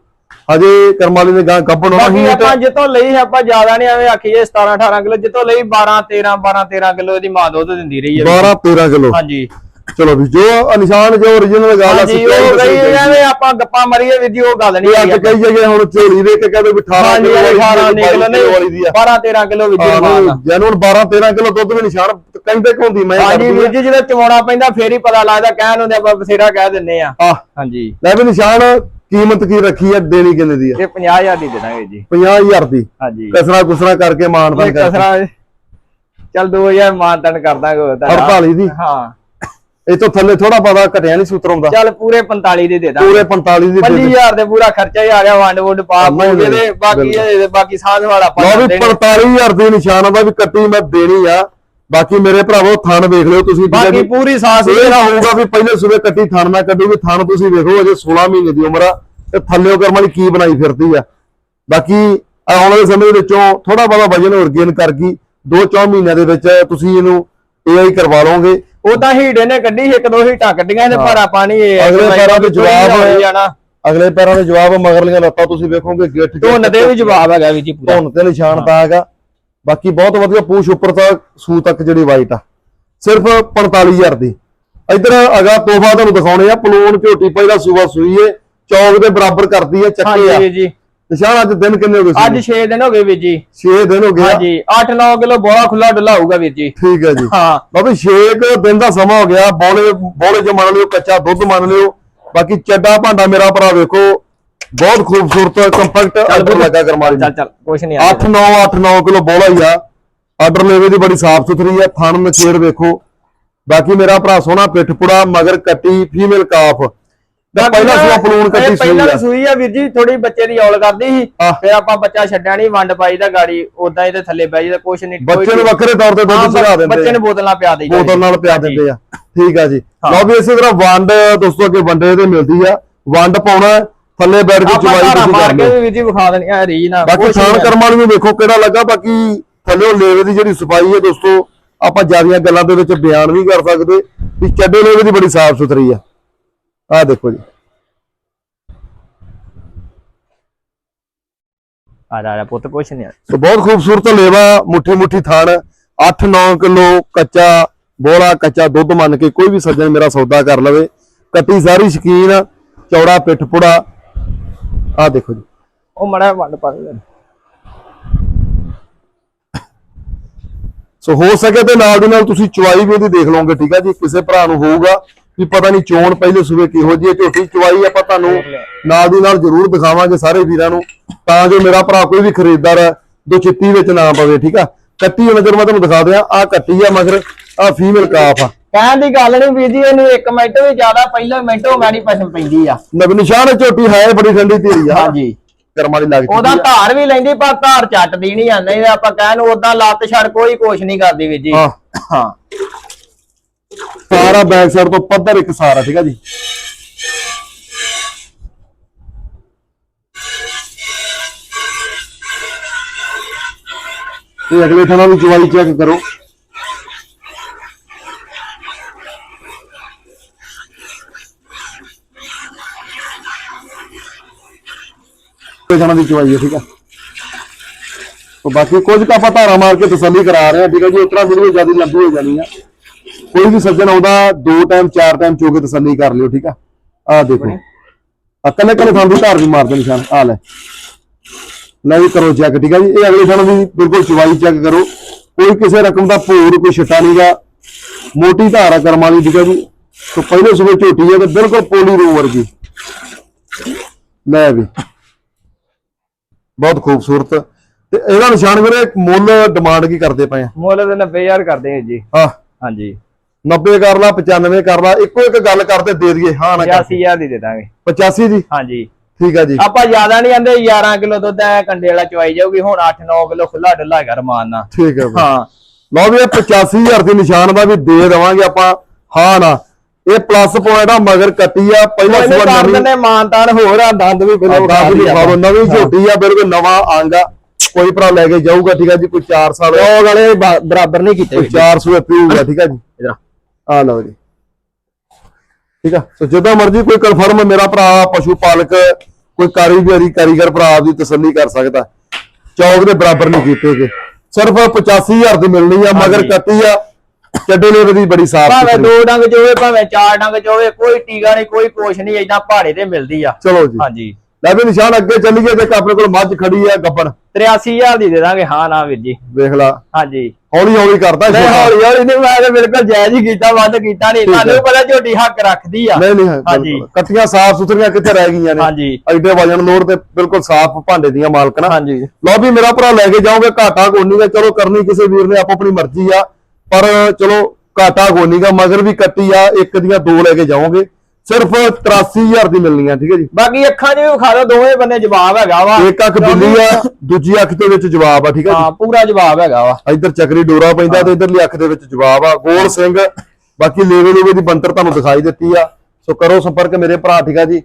ਹਜੇ ਕਰਮਾਲੀ ਦੇ ਗਾਂ ਗੱਬਣ ਹੋਣਾ ਹੀ ਆਪਾਂ ਜਿੱਤੋਂ ਲਈ ਹੈ ਆਪਾਂ ਜ਼ਿਆਦਾ ਨਹੀਂ ਐਵੇਂ ਆਖੀਏ 17 18 ਕਿਲੋ ਜਿੱਤੋਂ ਲਈ 12 13 12 13 ਕਿਲੋ ਦੀ ਮਾਂ ਦੁੱਧ ਦਿੰਦੀ ਰਹੀ ਹੈ। 12 13 ਕਿਲੋ? ਹਾਂਜੀ। ਚਲੋ ਵੀ ਜੋ ਨਿਸ਼ਾਨ ਜੋ origignal ਗੱਲ ਆ ਹਾਂਜੀ ਉਹ ਚਾਹੀਦੀ। ਐਵੇਂ ਆਪਾਂ ਗੱਪਾਂ ਮਾਰੀਏ ਵੀ ਜੀ ਉਹ ਗੱਲ ਨਹੀਂ ਅੱਜ ਕਈ ਜਗ੍ਹਾ ਹੁਣ ਝੋਲੀ ਦੇ ਕੇ ਕਹਿੰਦੇ ਵੀ 18 ਹਾਂਜੀ ਕਿਲੋ ਵਾਲੀ 18 ਦੀ, ਨਿਕਲ 22 ਨੇ ਕਿਲੋ ਵਾਲੀ ਦੀ ਆ। 12 13 ਕਿਲੋ ਵਿੱਚ ਜਨੂਨ 12 13 ਕਿਲੋ ਦੁੱਧ ਵੀ ਨਿਸ਼ਾਨ ਕਹਿੰਦੇ ਹੁੰਦੀ? ਮੈਂ ਹਾਂਜੀ ਵੀਰ ਜੀ ਜਦੋਂ ਚਵਾਉਣਾ ਪੈਂਦਾ ਫੇਰ ਹੀ ਪਤਾ ਲੱਗਦਾ ਕਹਿਣ ਹੁੰਦੇ ਆਪਾਂ ਬਸੇਰਾ ਕਹਿ ਦਿੰਨੇ ਆ। ਹਾਂਜੀ। ਲੈ ਵੀ ਨਿਸ਼ਾਨ ਕੀਮਤ ਕੀ ਰੱਖੀ ਹੈ ਦੇਣੀ ਕਿੰਨੇ ਦੀ ਹੈ ਇਹ 50000 ਦੀ ਦੇ ਦਾਂਗੇ ਜੀ। 50000 ਦੀ। ਹਾਂਜੀ। ਕਸਰਾ ਕੁਸਰਾ ਕਰਕੇ ਮਾਨਦਾਨ ਇਹ ਕਰ ਕਸਰਾ ਚੱਲ 2000 ਮਾਨਤਨ ਕਰ ਦਾਂਗੇ ਹੋਰ ਤਾਂ। 48 ਦੀ। ਹਾਂ। ਇਹ ਤੋਂ ਥੱਲੇ ਥੋੜਾ ਪਤਾ ਘਟਿਆ ਨਹੀਂ ਸੂਤਰੋਂ ਦਾ ਚੱਲ ਪੂਰੇ 45 ਦੀ ਦੇ ਦਾਂਗੇ। ਪੂਰੇ 45 ਦੀ ਦੇ ਦੇ। 25000 ਦੇ ਪੂਰਾ ਖਰਚਾ ਹੀ ਆ ਗਿਆ ਵੰਡ ਵੁੰਡ ਪਾ ਨਹੀਂ, ਦੇ ਬਾਕੀ ਇਹ ਬਾਕੀ ਸਾਧ ਵਾਲਾ ਲਓ ਵੀ ਕਰਦੇ ਨੇ। 45000 ਦੀ ਨਿਸ਼ਾਨ ਆਉਂਦਾ ਵੀ ਕੱਟੀ ਮੈਂ ਦੇਣੀ ਆ। ਬਾਕੀ ਮੇਰੇ ਭਰਾਵੋ ਥਣ ਵੇਖ ਲਿਓ ਤੁਸੀਂ ਬਾਕੀ। ਪੂਰੀ ਸਾਸ ਇਹ ਨਾ ਹੋਊਗਾ ਵੀ ਪਹਿਲੇ ਸੂਬੇ ਕੱਟੀ ਥਣ ਨਾ ਕੱਢੂਗੀ ਥਣ ਤੁਸੀਂ ਵੇਖੋ ਅਜੇ 16 ਮਹੀਨੇ ਦੀ ਉਮਰ ਆ। ਤੇ ਥੱਲਿਓ ਕਰਮ ਵਾਲੀ ਕੀ ਬਣਾਈ ਫਿਰਦੀ ਆ। ਬਾਕੀ ਆਉਣ ਵਾਲੇ ਸਮੇਂ ਦੇ ਵਿੱਚੋਂ ਥੋੜਾ ਬਹੁਤਾ ਵਜਨ ਹੋਰ ਗੇਨ ਕਰ ਗਈ। 2-4 ਮਹੀਨਿਆਂ ਦੇ ਵਿੱਚ ਤੁਸੀਂ ਇਹਨੂੰ ਏਆਈ ਕਰਵਾ ਲਓਗੇ। ਉਹ ਤਾਂ ਹੀੜੇ ਨੇ ਕੱਢੀ ਇੱਕ ਦੋ ਹੀਟਾਂ ਕੱਢੀਆਂ ਤੇ ਭਾਰਾ ਪਾਣੀ ਇਹ ਅਗਲੇ ਪੈਰਾਂ ਤੇ ਜਵਾਬ ਹੋਈ ਜਾਣਾ ਅਗਲੇ ਪੈਰਾਂ ਦੇ ਜਵਾਬ ਮਗਰਲੀਆਂ ਲੱਤਾਂ ਤੁਸੀਂ ਵੇਖੋਗੇ ਗਿੱਠ ਧੁੰਨ ਦੇ ਵੀ ਜਵਾਬ ਹੈਗਾ ਵੀ ਜੀ ਪੂਰਾ। ਧੁੰਨ ਤੇ ਨਿਸ਼ਾਨ ਤਾਂ ਹੈਗਾ। ਬਾਕੀ ਬਹੁਤ ਵਧੀਆ ਪੂਛ ਉੱਪਰ ਤੱਕ ਸੂ ਤੱਕ ਜਿਹੜੀ ਵਾਈਟ ਆ। ਸਿਰਫ 45000 ਦੀ। ਇਧਰ ਅਗਾ ਤੋਹਫਾ ਤੁਹਾਨੂੰ ਦਿਖਾਉਣੇ ਆ ਪਲੂਨ ਝੋਟੀ ਪਹਿਲਾ ਸੂਬਾ ਸੂਈ ਏ ਚੌਕ ਦੇ ਬਰਾਬਰ ਕਰਦੀ ਆ ਚੱਕੇ ਆ। ਹਾਂਜੀ ਜੀ। ਨਿਸ਼ਾਨ ਅੱਜ ਦਿਨ ਕਿੰਨੇ ਹੋ ਗਏ ਅੱਜ 6 ਦਿਨ ਹੋ ਗਏ ਵੀਰ ਜੀ। 6 ਦਿਨ ਹੋ ਗਏ। ਹਾਂਜੀ 8-9 ਕਿਲੋ ਬੋਲਾ ਖੁੱਲਾ ਡੁੱਲਾ ਹੋਊਗਾ ਵੀਰ ਜੀ। ਠੀਕ ਹੈ ਜੀ। ਹਾਂ। ਬਾਬੇ 6 ਦਿਨ ਦਾ ਸਮਾਂ ਹੋ ਗਿਆ। ਬੋਲੇ ਬੋਲੇ ਚ ਮੰਨ ਲਿਓ ਕੱਚਾ ਦੁੱਧ ਮੰਨ ਲਿਓ। ਬਾਕੀ ਚੱਡਾ ਭਾਂਡਾ ਮੇਰਾ ਭਰਾ ਵੇਖੋ। ਬਹੁਤ ਖੂਬਸੂਰਤ ਕੰਪੈਕਟ ਆਰਡਰ ਲੱਗਾ ਕਰਮਾਲੀ ਚੱਲ ਚੱਲ ਕੁਛ ਨਹੀਂ 8 9 8 9 ਕਿਲੋ ਬੋਲਾ ਹੀ ਆ। ਆਰਡਰ ਲੈਵੇ ਦੀ ਬੜੀ ਸਾਫ਼ ਸੁਥਰੀ ਆ। ਥਣ ਨਖੇੜ ਵੇਖੋ। ਬਾਕੀ ਮੇਰਾ ਭਰਾ ਸੋਹਣਾ ਪਿੱਠਪੁੜਾ ਮਗਰ ਕੱਟੀ ਫੀਮੇਲ ਕਾਫ ਦਾ ਪਹਿਲਾ ਸੂਆ ਪਲੂਣ ਕੱਟੀ ਸੂਈ ਪਹਿਲਾਂ ਸੂਈ ਆ ਵੀਰ ਜੀ ਥੋੜੀ ਬੱਚੇ ਦੀ ਔਲ ਕਰਦੀ ਸੀ। ਫਿਰ ਆਪਾਂ ਬੱਚਾ ਛੱਡਿਆ ਨਹੀਂ ਵੰਡ ਪਾਈ ਦਾ ਗਾੜੀ ਉਦਾਂ ਇਹਦੇ ਥੱਲੇ ਬਹਿ ਜਾਂਦਾ ਕੁਛ ਨਹੀਂ ਬੱਚੇ ਨੂੰ ਵੱਖਰੇ ਤੌਰ ਤੇ ਦੁੱਧ ਚੜਾ ਦਿੰਦੇ ਬੱਚੇ ਨੂੰ ਬੋਤਲਾਂ ਪਿਆ ਦੇਈਦਾ ਬੋਤਲ ਨਾਲ ਪਿਆ। ਦਿੰਦੇ ਆ। ਠੀਕ ਆ ਜੀ। ਲਓ ਵੀ ਇਸੇ ਤਰ੍ਹਾਂ ਵੰਡ ਦੋਸਤੋ ਅੱਗੇ ਵੰਡੇ ਤੇ ਮਿਲਦੀ ਆ। ਵੰਡ ਪਾਉਣਾ ਥੱਲੇ ਬੈਠ ਕੇ ਚਵਾਈ ਤੁਸੀਂ ਮਾਰ ਕੇ ਵੀਰ ਜੀ ਵਿਖਾ ਦੇਣੀ ਆ ਰੀ ਨਾ ਬਾਕੀ ਆ। ਕਰਮ ਨੂੰ ਵੇਖੋ ਕਿਹੜਾ ਲੱਗਾ ਬਾਕੀ ਥੱਲੇ ਲੇਵੇ ਦੀ ਜਿਹੜੀ ਸਫ਼ਾਈ ਹੈ ਦੋਸਤੋ ਆਪਾਂ ਜਿਆਦੀਆਂ ਗੱਲਾਂ ਦੇ ਵਿੱਚ ਬਿਆਨ ਵੀ ਕਰ ਸਕਦੇ। ਵੀ ਚੱਡੇ ਲੇਵੇ ਦੀ ਬੜੀ ਸਾਫ਼ ਸੁਥਰੀ ਆ। ਆਹ ਦੇਖੋ ਜੀ। ਆ ਆ ਜਾ ਪੁੱਤ ਕੁਛ ਨਹੀਂ ਸੋ ਬਹੁਤ ਖੂਬਸੂਰਤ ਲੇਵਾ ਮੁੱਠੀ ਮੁੱਠੀ ਥਣ 8-9 ਕਿਲੋ ਕੱਚਾ ਬੋਲਾ ਕੱਚਾ ਦੁੱਧ ਮੰਨ ਕੇ ਕੋਈ ਵੀ ਸੱਜਣ ਮੇਰਾ ਸੌਦਾ ਕਰ ਲਵੇ। ਕੱਟੀ ਸਾਰੀ ਸ਼ਕੀਨ ਚੌੜਾ ਪਿੱਠ ਪੁੜਾ। ਆਹ ਦੇਖੋ ਜੀ। ਉਹ ਮੜਾ ਵੰਡ ਪਾ ਦੇ। ਸੋ ਹੋ ਸਕੇ ਤੇ ਨਾਲ ਦੀ ਨਾਲ ਤੁਸੀਂ ਚੁਆਈ ਵੀ ਉਹਦੀ ਦੇਖ ਲਓਗੇ ਠੀਕ ਆ ਜੀ? ਕਿਸੇ ਭਰਾ ਨੂੰ ਹੋਊਗਾ। ਵੀ ਪਤਾ ਨਹੀਂ ਚੋਣ ਪਹਿਲੇ ਸੂਬੇ ਕਿਹੋ ਜਿਹੀ ਹੈ ਝੋਟੀ ਚੁਆਈ ਆਪਾਂ ਤੁਹਾਨੂੰ ਨਾਲ ਦੀ ਨਾਲ ਜ਼ਰੂਰ ਦਿਖਾਵਾਂਗੇ ਸਾਰੇ ਵੀਰਾਂ ਨੂੰ ਤਾਂ ਜੋ ਮੇਰਾ ਭਰਾ ਕੋਈ ਵੀ ਖਰੀਦਦਾਰ ਹੈ, ਦੋ ਚਿੱਤੀ ਵਿੱਚ ਨਾ ਪਵੇ ਠੀਕ ਆ? ਕੱਟੀ ਨਜ਼ਰ ਮੈਂ ਤੁਹਾਨੂੰ ਦਿਖਾ ਦਿਆਂ ਆ ਕੱਟੀ ਆ ਮਗਰ ਆ ਫੀਮੇਲ ਕਾਫ ਆ। ਕਹਿਣ ਦੀ ਗੱਲ ਨਹੀਂ ਵੀਰ ਜੀ ਇਹਨੂੰ 1 ਮਿੰਟ ਵੀ ਜ਼ਿਆਦਾ ਪਹਿਲਾਂ ਮਿੰਟੋ ਮੈਣੀ ਪਸੰਦ ਪੈਂਦੀ ਆ। ਨਬ ਨਿਸ਼ਾਨ ਝੋਟੀ ਹੈ ਬੜੀ ਠੰਡੀ ਧੀਰੀ ਆ। ਹਾਂਜੀ। ਕਰਮਾਂ ਦੀ ਲੱਗਦੀ ਉਹਦਾ ਧਾਰ ਵੀ ਲੈਂਦੀ ਪਰ ਧਾਰ ਚੱਟਦੀ ਨਹੀਂ ਆ ਨਹੀਂ ਆਪਾਂ ਕਹਿਣ ਉਦਾਂ ਲੱਤ ਛੜ ਕੋਈ ਕੁਛ ਨਹੀਂ ਕਰਦੀ ਵੀਰ ਜੀ। ਹਾਂ। ਹਾਂ। ਸਾਰਾ ਬੈਕ ਸਾਈਡ ਤੋਂ ਪੱਧਰ ਇੱਕ ਸਾਰਾ ਠੀਕ ਆ ਜੀ। ਤੇ ਅਗਲੇ ਥਾਣਾ ਦੀ ਚਵਾਈ ਚੈੱਕ ਕਰੋ। ਅਗਲੇ ਦੀ ਚਵਾਈ ਹੈ ਠੀਕ ਆ। ਬਾਕੀ ਕੁਝ ਕੁ ਆਪਾਂ ਧਾਰਾ ਮਾਰ ਕੇ ਤਸੱਲੀ ਕਰਾ ਰਹੇ ਹਾਂ ਠੀਕ ਹੈ ਜੀ। ਉਤਰਾ ਵੀਡੀਓ ਜ਼ਿਆਦਾ ਲੰਬੀ ਹੋ ਜਾਣੀ ਆ। ਕੋਈ ਵੀ ਸੱਜਣ ਆਉਂਦਾ ਦੋ ਟਾਈਮ ਚਾਰ ਟਾਈਮ ਚੋ ਕੇ ਤਸੱਲੀ ਕਰ ਲਿਓ ਠੀਕ ਆ? ਆ ਦੇਖੋ। ਆ ਕੱਲੇ ਕੱਲੇ ਥਾਂ ਦੀ ਧਾਰ ਵੀ ਮਾਰਦੇ ਨਿਸ਼ਾਨ ਆ ਲੈ। ਲੈ ਵੀ ਕਰੋ ਚੈੱਕ ਠੀਕ ਆ ਜੀ? ਇਹ ਅਗਲੇ ਥਾਂ ਦੀ ਬਿਲਕੁਲ ਚਵਾਈ ਚੈੱਕ ਕਰੋ। ਕੋਈ ਕਿਸੇ ਰਕਮ ਦਾ ਭੋਰ ਕੋਈ ਛਟਾ ਨਹੀਂਗਾ ਮੋਟੀ ਧਾਰ ਕਰਮ ਵਾਲੀ ਠੀਕ ਆ ਜੀ? ਤੋਂ ਪਹਿਲੇ ਸਵੇਰ ਝੋਟੀ ਹੈ ਤੇ ਬਿਲਕੁਲ ਪੋਲੀ ਰੂ ਵਰਗੀ। ਲੈ ਵੀ। ਬਹੁਤ ਖੂਬਸੂਰਤ। ਤੇ ਇਹਦਾ ਨਿਸ਼ਾਨ ਵੀਰੇ ਮੁੱਲ ਡਿਮਾਂਡ ਕੀ ਕਰਦੇ ਪਏ ਆ? ਮੁੱਲ ਤੇ 90000 ਕਰਦੇ ਆ ਜੀ। ਹਾਂ ਹਾਂਜੀ। 90 ਕਰ ਲਾ 95 ਕਰ ਲਾ ਇੱਕੋ ਇੱਕ ਗੱਲ ਕਰਦੇ ਦੇ ਦਈਏ ਹਾਂ ਨਾ ਕਰ। 85000 ਦੀ ਦੇ ਦਾਂਗੇ। 85 ਜੀ ਹਾਂਜੀ। ਠੀਕ ਆ ਜੀ। ਆਪਾਂ ਜ਼ਿਆਦਾ ਨਹੀਂ ਆਂਦੇ 11 ਕਿਲੋ ਦੁੱਧ ਐ ਕੰਡੇ ਵਾਲਾ ਚਵਾਈ ਜਾਊਗੀ ਹੁਣ 8-9 ਕਿਲੋ ਖੁੱਲਾ ਡੁੱਲਾ ਹੈਗਾ ਰਮਾਨ ਨਾਲ। ਠੀਕ ਹੈ ਬਈ। ਹਾਂ। ਲਓ ਵੀ ਇਹ 85000 ਦੀ ਨਿਸ਼ਾਨ ਦਾ ਵੀ ਦੇ ਦੇਵਾਂਗੇ ਆਪਾਂ ਹਾਂ ਨਾ। ਇਹ ਪਲੱਸ ਪੁਆਇੰਟ ਆ ਮਗਰ ਕੱਟੀ ਆ ਪਹਿਲਾ ਸੂਆ ਕਰ ਨਵੀਂ ਦਿੰਦੇ ਮਾਨਤਾਨ ਹੋਰ ਆ ਦੰਦ ਵੀ ਬਿਲੋ ਦੰਦ ਵੀ ਨਵੀਂ ਝੋਟੀ ਆ ਬਿਲਕੁਲ ਨਵਾਂ ਅੰਗ ਆ। ਕੋਈ ਭਰਾ ਲੈ ਕੇ ਜਾਊਗਾ ਠੀਕ ਆ ਜੀ ਕੋਈ 4 ਸਾਲ ਉਹ ਵਾਲੇ ਬਰਾਬਰ ਨਹੀਂ ਕੀਤੇ। ਕੋਈ 400 ਪੀਊਗਾ ਠੀਕ ਆ ਜੀ। ਆ ਲਓ ਜੀ। ਠੀਕ ਆ? ਸੋ ਜਦੋਂ ਮਰਜ਼ੀ ਕੋਈ ਕਨਫਰਮ ਮੇਰਾ ਭਰਾ ਪਸ਼ੂ ਪਾਲਕ ਕੋਈ ਕਾਰੀਗਰੀ ਕਾਰੀਗਰ ਭਰਾ ਦੀ ਤਸੱਲੀ ਕਰ ਸਕਦਾ। ਚੌਕ ਦੇ ਬਰਾਬਰ ਨਹੀਂ ਕੀਤੇ ਗਏ। ਸਿਰਫ 85000 ਦੀ ਮਿਲਣੀ ਆ ਮਗਰ। ਕੱਟੀ ਆ। ਚੱਡੇ ਲੇਵੇ ਦੀ ਬੜੀ ਸਾਫ਼ ਭਾਵੇਂ ਦੋ ਡੰਗ ਚ ਹੋਵੇ ਭਾਵੇਂ ਚਾਰ ਡੰਗ ਚ ਹੋਵੇ ਕੋਈ ਟੀਕਾ ਨਹੀਂ ਕੋਈ ਕੁਛ ਨਹੀਂ ਏਦਾਂ ਪਹਾੜੇ ਤੇ ਮਿਲਦੀ ਆ। ਚਲੋ ਜੀ। ਹਾਂਜੀ। ਲੈ ਵੀ ਨਿਸ਼ਾਨ ਅੱਗੇ ਚੱਲੀਏ ਤੇ ਆਪਣੇ ਕੋਲ ਮੱਝ ਖੜੀ ਆ ਗੱਬਣ 83000 ਦੀ ਦੇ ਦਾਂਗੇ ਹਾਂ ਨਾ ਵੀਰ ਜੀ। ਵੇਖ ਲਾ। ਹਾਂਜੀ। ਹੌਲੀ ਹੌਲੀ ਕਰਦਾ ਨਹੀਂ। ਹੌਲੀ ਹੌਲੀ ਨਹੀਂ ਮੈਂ ਤਾਂ ਬਿਲਕੁਲ ਜਾਇਜ਼ ਹੀ ਕੀਤਾ ਵੱਧ ਕੀਤਾ ਨਹੀਂ। ਤੁਹਾਨੂੰ ਪਤਾ ਝੋਟੀ ਹੱਕ ਰੱਖਦੀ ਆ। ਨਹੀਂ ਨਹੀਂ ਹਾਂਜੀ। ਕੱਟੀਆਂ ਸਾਫ਼ ਸੁਥਰੀਆਂ ਕਿੱਥੇ ਰਹਿ ਗਈਆਂ ਨੇ? ਹਾਂਜੀ। ਐਡੇ ਵਜਨ ਲੋੜ ਤੇ ਬਿਲਕੁਲ ਸਾਫ਼ ਭਾਂਡੇ ਦੀਆਂ ਮਾਲਕਣਾ ਹਾਂਜੀ। ਲਓ ਵੀ ਮੇਰਾ ਭਰਾ ਲੈ ਕੇ ਜਾਓਗੇ ਘਾਟਾ ਕੋਨੀ ਦਾ। ਚਲੋ ਕਰਨੀ ਕਿਸੇ ਵੀਰ ਨੇ ਆਪੋ ਆਪਣੀ ਮਰਜ਼ੀ ਆ। ਪਰ ਚਲੋ ਘਾਟਾ ਕੋਨੀ ਦਾ ਮਗਰ ਵੀ ਕੱਟੀ ਆ ਇੱਕ ਦੀਆਂ ਦੋ ਲੈ ਕੇ ਜਾਓਗੇ। ਸਿਰਫ 83000 ਦੀ ਮਿਲਣੀ ਆ ਠੀਕ ਹੈ ਜੀ। ਬਾਕੀ ਅੱਖਾਂ 'ਚ ਵੀ ਖਾ ਦੋ ਦੋਵੇਂ ਬੰਨੇ ਜਵਾਬ ਹੈਗਾ ਵਾ। ਇੱਕ ਅੱਖ ਬਿੱਲੀ ਆ ਦੂਜੀ ਅੱਖ ਦੇ ਵਿੱਚ ਜਵਾਬ ਆ ਠੀਕ ਹੈ ਹਾਂ ਪੂਰਾ ਜਵਾਬ ਹੈਗਾ ਵਾ। ਜੀ ਇੱਧਰ ਚੱਕਰੀ ਡੋਰਾ ਪੈਂਦਾ ਤੇ ਇੱਧਰਲੀ ਅੱਖ ਦੇ ਵਿੱਚ ਜਵਾਬ ਆ। ਗੋਲ ਸਿੰਘ ਬਾਕੀ ਲੇਵੇ ਲੇਵੇ ਦੀ ਬੰਤਰ ਤੁਹਾਨੂੰ ਦਿਖਾਈ ਦਿੱਤੀ ਆ। ਸੋ ਕਰੋ ਸੰਪਰਕ ਮੇਰੇ ਭਰਾ ਠੀਕ ਆ ਜੀ।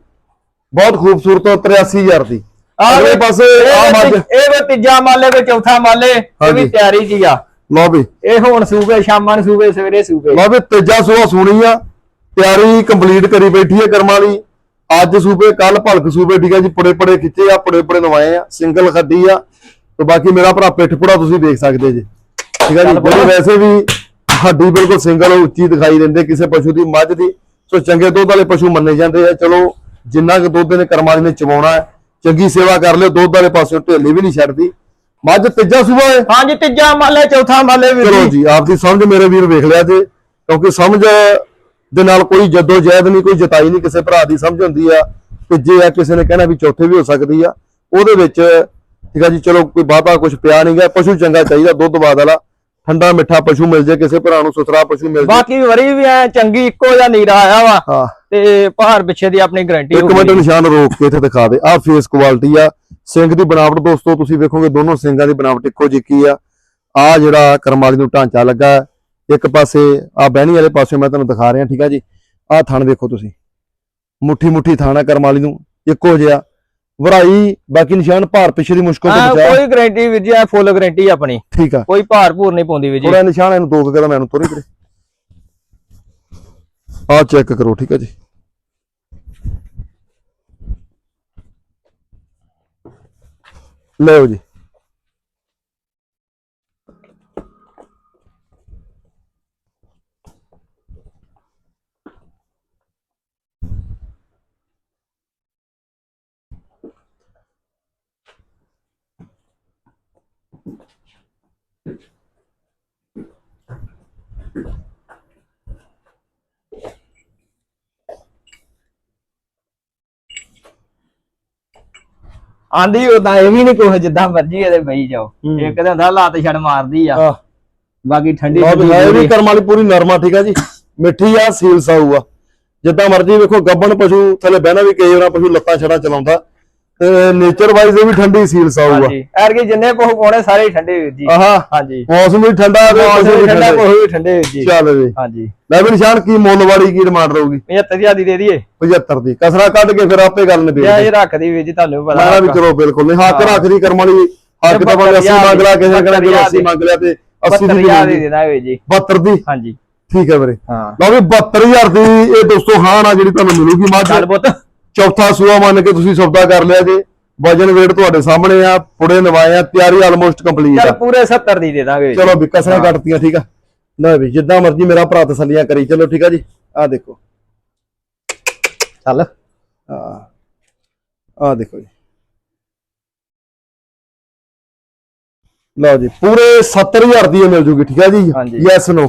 ਬਹੁਤ ਖੂਬਸੂਰਤ 83000 ਦੀ। ਅਗਲੇ ਪਾਸੇ ਆ ਮੱਝ ਇਹ ਵੀ ਤੀਜਾ ਮਾਲੇ ਕੋਈ ਚੌਥਾ ਮਾਲੇ ਇਹ ਵੀ। ਤਿਆਰੀ ਹੀ ਆ। ਲਓ ਵੀ। ਇਹ ਹੁਣ ਸੂਬੇ ਸ਼ਾਮਾਂ ਨੂੰ ਸੂਬੇ ਸਵੇਰੇ ਸੂਬੇ। ਲਓ ਵੀ ਤੀਜਾ ਸੂਆ ਸੁਣੀ ਆ। ਤਿਆਰੀ ਕੰਪਲੀਟ ਕਰੀ ਬੈਠੀ ਹੈ ਕਰਮਾਂ ਵਾਲੀ। ਅੱਜ ਸੂਬੇ ਕੱਲ ਭਲਕ ਸੂਬੇ ਠੀਕ ਹੈ ਜੀ ਪੁੜੇ ਪੁੜੇ ਖਿੱਚੇ ਆ ਪੁੜੇ ਪੁੜੇ ਨਵਾਏ ਆ ਸਿੰਗਲ ਖੱਡੀ ਆ। ਤੇ ਬਾਕੀ ਮੇਰਾ ਭਰਾ ਪਿੱਠ ਪੁੜਾ ਤੁਸੀਂ ਦੇਖ ਸਕਦੇ ਜੀ। ਠੀਕ ਹੈ ਜੀ ਜਿਹੜੀ ਵੈਸੇ ਵੀ ਹੱਡੀ ਬਿਲਕੁਲ ਸਿੰਗਲ ਉੱਚੀ ਦਿਖਾਈ ਦਿੰਦੇ ਕਿਸੇ ਪਸ਼ੂ ਦੀ ਮੱਝ ਦੀ। ਸੋ ਚੰਗੇ ਦੁੱਧ ਵਾਲੇ ਪਸ਼ੂ ਮੰਨੇ ਜਾਂਦੇ ਆ। ਚਲੋ ਜਿੰਨਾ ਕੁ ਦੁੱਧ ਨੇ ਕਰਮਾਂ ਵਾਲੀ ਨੇ ਚਵਾਉਣਾ ਹੈ ਚੰਗੀ ਸੇਵਾ ਕਰ ਲਿਓ ਦੁੱਧ ਵਾਲੇ ਪਾਸਿਓਂ ਢੇਲੀ ਵੀ ਨਹੀਂ ਛੱਡਦੀ। ਮੱਝ ਤੀਜਾ ਸੂਆ ਹੈ? ਹਾਂਜੀ ਤੀਜਾ ਮਾਲੇ ਚੌਥਾ ਮਾਲੇ ਵੀ ਚਲੋ ਜੀ ਆਪਦੀ ਸਮਝ ਮੇਰੇ ਵੀਰ ਵੇਖ ਲਿਆ ਜੇ ਕਿਉਂਕਿ ਸਮਝ ਦੇ ਨਾਲ ਕੋਈ ਜੱਦੋ ਜਹਿਦ ਨਹੀਂ ਕੋਈ ਜਤਾਈ ਨਹੀਂ ਕਿਸੇ ਭਰਾ ਦੀ ਸਮਝ ਹੁੰਦੀ ਆ ਕਿ ਜੇ ਆ ਕਿਸੇ ਨੇ ਕਹਿਣਾ ਵੀ ਚੌਥੇ ਵੀ ਹੋ ਸਕਦੀ ਆ ਉਹਦੇ ਵਿੱਚ ਠੀਕ ਆ ਜੀ ਚਲੋ ਕੋਈ ਬਾਬਾ ਕੁਝ ਪਿਆ ਨਹੀਂ ਗਿਆ ਪਸ਼ੂ ਚੰਗਾ ਚਾਹੀਦਾ ਦੁੱਧ ਬਾਦ ਵਾਲਾ ਠੰਡਾ ਮਿੱਠਾ ਪਸ਼ੂ ਮਿਲ ਜੇ ਕਿਸੇ ਭਰਾ ਨੂੰ ਸੁਥਰਾ ਪਸ਼ੂ ਮਿਲ ਜੇ। ਬਾਕੀ ਵਰੀ ਵੀ ਐ ਚੰਗੀ ਇੱਕੋ ਜਿਹਾ ਨੀਰਾ ਆਇਆ ਵਾ ਤੇ ਪਹਾੜ ਪਿੱਛੇ ਦੀ ਆਪਣੀ ਗਾਰੰਟੀ ਇੱਕ ਮਿੰਟ ਨਿਸ਼ਾਨ ਰੋਕ ਕੇ ਇੱਥੇ ਦਿਖਾ ਦੇ ਆ ਫੇਸ ਕੁਆਲਿਟੀ ਆ ਸਿੰਘ ਦੀ ਬਣਾਵਟ ਦੋਸਤੋ ਤੁਸੀਂ ਵੇਖੋਗੇ ਦੋਨੋਂ ਸਿੰਘਾਂ ਦੀ ਬਣਾਵਟ ਇੱਕੋ ਜਿਹੀ ਆ। ਆ ਜਿਹੜਾ ਕਰਮਾਲੀ ਨੂੰ ਢਾਂਚਾ ਲੱਗਾ ਹੈ, ਇੱਕ ਪਾਸੇ ਆ ਬਹਿਣੀ ਵਾਲੇ ਪਾਸੇ ਮੈਂ ਤੁਹਾਨੂੰ ਦਿਖਾ ਰਿਹਾ ਠੀਕ ਆ ਜੀ? ਆ ਥਣ ਦੇਖੋ ਤੁਸੀਂ। ਮੁੱਠੀ ਮੁੱਠੀ ਥਣ ਆ ਕਰਮਾਲੀ ਨੂੰ ਇੱਕੋ ਜਿਹਾ। ਵਰਾਈ ਬਾਕੀ ਨਿਸ਼ਾਨ ਭਾਰ ਪਿੱਛੇ ਦੀ ਮੁਸ਼ਕਲ ਤੋਂ ਬਚਾਇਆ ਕੋਈ ਗਾਰੰਟੀ ਵੀਰ ਜੀ ਫੁੱਲ ਗਾਰੰਟੀ ਆਪਣੀ। ਠੀਕ ਆ। ਕੋਈ ਭਾਰ ਭੂਰ ਨਹੀਂ ਪਾਉਂਦੀ ਵੀਰ ਜੀ। ਥੋੜਾ ਨਿਸ਼ਾਨ ਇਹਨੂੰ ਦੋ ਕਦਮ ਇਹਨੂੰ ਤੋਰੀ ਵੀਰੇ। ਆ ਚੈੱਕ ਕਰੋ ਠੀਕ ਆ ਜੀ। ਲਓ ਜੀ। ਆਂਦੀ ਉਦਾਂ ਇਹ ਵੀ ਨਹੀਂ ਕੋਈ ਜਿੱਦਾਂ ਮਰਜ਼ੀ ਇਹਦੇ ਬਈ ਜਾਓ। ਹੂੰ। ਇੱਕ ਤਾਂ ਹੁੰਦਾ ਲੱਤ ਛੜ ਮਾਰਦੀ ਆ। ਬਾਕੀ ਠੰਡੀ ਠੰਡੀ ਹੈ ਵੀ। ਕਰਮ ਵਾਲੀ ਪੂਰੀ ਨਰਮਾ ਠੀਕ ਆ ਜੀ। ਮਿੱਠੀ ਆ ਸੀਲ ਸਾਊ ਆ। ਜਿੱਦਾਂ ਮਰਜ਼ੀ ਵੇਖੋ ਗੱਬਣ ਪਸ਼ੂ ਥੱਲੇ ਬਹਿਣਾ ਵੀ ਕਈ ਵਾਰ ਪਸ਼ੂ ਲੱਤਾਂ ਛੜਾ ਚਲਾਉਂਦਾ। ਤੇ ਨੇਚਰ ਵਾਈਜ਼ ਇਹ ਵੀ ਠੰਡੀ ਸੀਲ ਸਾਊ ਆ ਹਾਂਜੀ। ਐਰਗੇ ਜਿੰਨੇ ਪਹੂ ਪਾਉਣੇ ਸਾਰੇ ਹੀ ਠੰਡੇ ਵੀਰ ਜੀ। ਆਹਾ ਹਾਂਜੀ। ਮੌਸਮ ਵੀ ਠੰਡਾ ਤੇ ਮੌਸਮ ਵੀ ਠੰਡਾ ਪਹੂ ਵੀ ਠੰਡੇ ਵੀਰ ਜੀ। ਚੱਲ ਜੀ ਹਾਂਜੀ। ਲੈ ਵੀ ਨਿਸ਼ਾਨ ਕੀ ਮੁੱਲ ਵਾਲੀ ਕੀ ਡਿਮਾਂਡ ਰਹੂਗੀ? 75000 ਦੀ ਦੇ ਦਈਏ। 75 ਦੀ। ਕਸਰਾ ਕੱਢ ਕੇ ਫਿਰ ਆਪੇ ਗੱਲ ਨਿਬੇੜ ਦੇ। ਇਹ ਰੱਖਦੀ ਵੀਰ ਜੀ ਤੁਹਾਨੂੰ ਵੀ ਮੈਂ ਵੀ ਪਤਾ ਚਲੋ ਬਿਲਕੁਲ ਨਹੀਂ ਹੱਕ। ਰੱਖਦੀ ਕਰਮ ਵਾਲੀ। ਹੱਕ ਤਾਂ ਭਾਵੇਂ 80 ਮੰਗ ਲਿਆ ਕਿਸੇ ਨੇ ਚਲੋ 80 ਮੰਗ ਲਿਆ ਤੇ 80 ਦੀ 75000 ਦੀ ਦੇਣਾ ਵੀਰ ਜੀ। 72 ਦੀ? ਹਾਂਜੀ। ਠੀਕ ਹੈ ਵੀਰੇ। ਹਾਂ। ਲਓ ਵੀ 72000 ਦੀ ਇਹ ਦੋਸਤੋ ਹਾਂ ਨਾ ਜਿਹੜੀ ਤੁਹਾਨੂੰ ਮਿਲੂਗੀ ਮੱਝ। ਚੱਲ ਪੁੱਤ। ਚੌਥਾ ਸੂਆ ਮੰਨ ਕੇ ਤੁਸੀਂ ਸੌਦਾ ਕਰ ਲਿਆ ਜੇ। ਵਜਨ weight ਤੁਹਾਡੇ ਸਾਹਮਣੇ ਆ ਪੁੜੇ ਨਵਾਏ ਆ ਤਿਆਰੀ ਆਲਮੋਸਟ ਕੰਪਲੀਟ ਚੱਲ ਆ ਪੂਰੇ 70 ਦੀ ਦੇ ਦਾਂਗੇ। ਚਲੋ ਵੀ ਕਸਰਾਂ ਕੱਟਤੀਆਂ ਠੀਕ ਆ? ਲੈ ਵੀ ਜਿੱਦਾਂ ਮਰਜ਼ੀ ਮੇਰਾ ਭਰਾ ਤਸੱਲੀਆਂ ਕਰੀ ਚਲੋ ਠੀਕ ਆ ਜੀ। ਆ ਦੇਖੋ। ਚੱਲ। ਆ ਆ ਦੇਖੋ ਜੀ। ਲਓ ਜੀ ਪੂਰੇ 70000 ਦੀ ਇਹ ਮਿਲ ਜੂਗੀ ਠੀਕ ਆ ਜੀ? ਹਾਂਜੀ। ਯੈਸ ਨੋ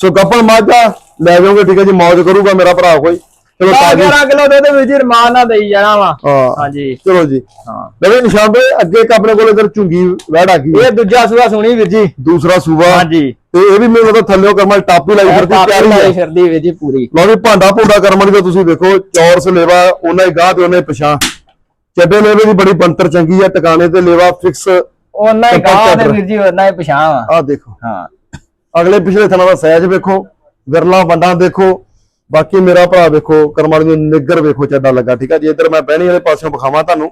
ਸੋ ਗੱਪਣ ਮਾਝਾ ਲੈ ਜਾਓਗੇ ਠੀਕ ਆ ਜੀ? ਮौज ਕਰੂਗਾ ਮੇਰਾ ਭਰਾ ਕੋਈ। ਚਲੋ ਤਾਜੀ। 11 ਕਿਲੋ ਦੁੱਧ ਵੀਰ ਜੀ ਰਮਾਨ ਨਾਲ ਦੇਈ ਜਾਣਾ ਵਾ। ਹਾਂ। ਹਾਂਜੀ। ਚਲੋ ਜੀ। ਹਾਂ। ਨਵੇਂ ਨਿਸ਼ਾਨ ਦੇ ਅੱਗੇ ਇੱਕ ਆਪਣੇ ਕੋਲ ਇਧਰ ਝੁੰਗੀ ਵੜ ਆ ਗਈ ਹੈ। ਇਹ ਦੂਜਾ ਸੂਆ ਸੁਣੀ ਵੀਰ ਜੀ। ਦੂਸਰਾ ਸੂਬਾ। ਹਾਂਜੀ। ਤੇ ਇਹ ਵੀ ਮੈਨੂੰ ਲੱਗਦਾ ਥੱਲਿਓ ਕਰਮਲ ਟਾਪੀ ਲਾਈ ਫਿਰਦੀ ਤਿਆਰੀ ਹੈ। ਫਿਰਦੀ ਵੀਰ ਜੀ ਪੂਰੀ। ਲਓ ਵੀ ਭਾਂਡਾ ਭੁੰਡਾ ਕਰਮਲ ਦਾ ਤੁਸੀਂ ਵੇਖੋ ਚੌਰਸ ਲੇਵਾ ਉਹਨਾਂ ਹੀ ਗਾਹ ਤੇ ਉਹਨੇ ਪਛਾਂ ਚੱਡੇ ਲੇਵੇ ਦੀ ਬੜੀ ਬੰਤਰ ਚੰਗੀ ਆ ਟਿਕਾਣੇ ਤੇ ਲੇਵਾ ਫਿਕਸ ਉਹਨਾਂ ਹੀ ਟੱਪਾ ਗਾਹ ਚੱਲ ਦੇ ਰਿਹਾ। ਵੀਰ ਜੀ ਉਹਨਾਂ ਹੀ ਪਛਾਣ ਵਾ। ਆਹ ਦੇਖੋ। ਹਾਂ। ਅਗਲੇ ਪਿਛਲੇ ਥਣਾ ਦਾ ਸਹਿਜ ਵੇਖੋ ਵਿਰਲਾ ਵੰਡਾਂ ਦੇਖੋ ਬਾਕੀ ਮੇਰਾ ਭਰਾ ਵੇਖੋ ਕਰਮਾਲੀ ਨੂੰ ਨਿੱਗਰ ਵੇਖੋ ਚੱਡਾ ਲੱਗਾ ਠੀਕ ਆ ਜੀ? ਇੱਧਰ ਮੈਂ ਬਹਿਣੀ ਵਾਲੇ ਪਾਸਿਓਂ ਵਿਖਾਵਾਂ ਤੁਹਾਨੂੰ।